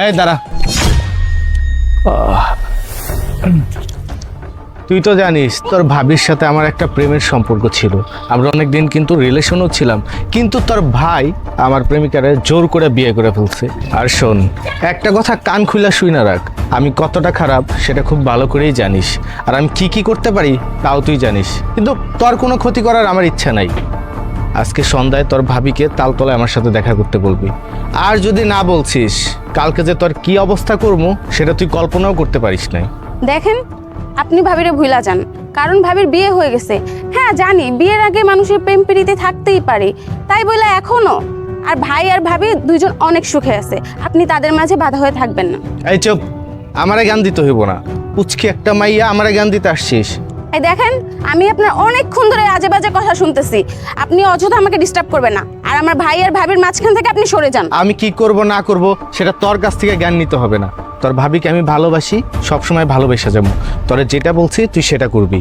এই দাঁড়া। তুই তো জানিস তোর ভাবির সাথে আমার একটা প্রেমের সম্পর্ক ছিল। আমরা অনেকদিন কিন্তু রিলেশনও ছিলাম কিন্তু তোর ভাই আমার প্রেমিকারে জোর করে বিয়ে করে ফেলছে। আর শোন একটা কথা কান খুলা শুই না রাখ আমি কতটা খারাপ সেটা খুব ভালো করেই জানিস। আর আমি কি কি করতে পারি তাও তুই জানিস। কিন্তু তোর কোনো ক্ষতি করার আমার ইচ্ছা নাই। আজকে সন্ধ্যায় তোর ভাবিকে তালতলায় আমার সাথে দেখা করতে বলবি। আর যদি না বলছিস কালকে যে তোর কি অবস্থা করব সেটা তুই কল্পনাও করতে পারিস নাই। দেখেন আপনি ভাবিরে ভুলা যান। কারণ ভাবির বিয়ে হয়ে গেছে। হ্যাঁ জানি বিয়ের আগে মানুষের প্রেম প্রীতি থাকতেই পারে। তাই বলে এখনও। আর ভাই আর ভাবি দুইজন অনেক সুখে আছে। আপনি তাদের মাঝে বাধা হয়ে থাকবেন না। এই চুপ আমারে জ্ঞান দিতে হইব না। পুচকি একটা মাইয়া আমারে জ্ঞান দিতে আসছিস। এই দেখেন, আমি আপনার অনেকক্ষণ ধরে আজে বাজে কথা শুনতেছি। আপনি অযথা আমাকে ডিস্টার্ব করবেন না। আর আমার ভাই আর ভাবির মাঝখান থেকে আপনি সরে যান। আমি কি করব, না করব, সেটা তোর কাছ থেকে জ্ঞান নিতে হবে না। তোর ভাবিকে আমি ভালোবাসি, সবসময় ভালোবেসে যাব। তোরা যেটা বলছি, তুই সেটা করবি।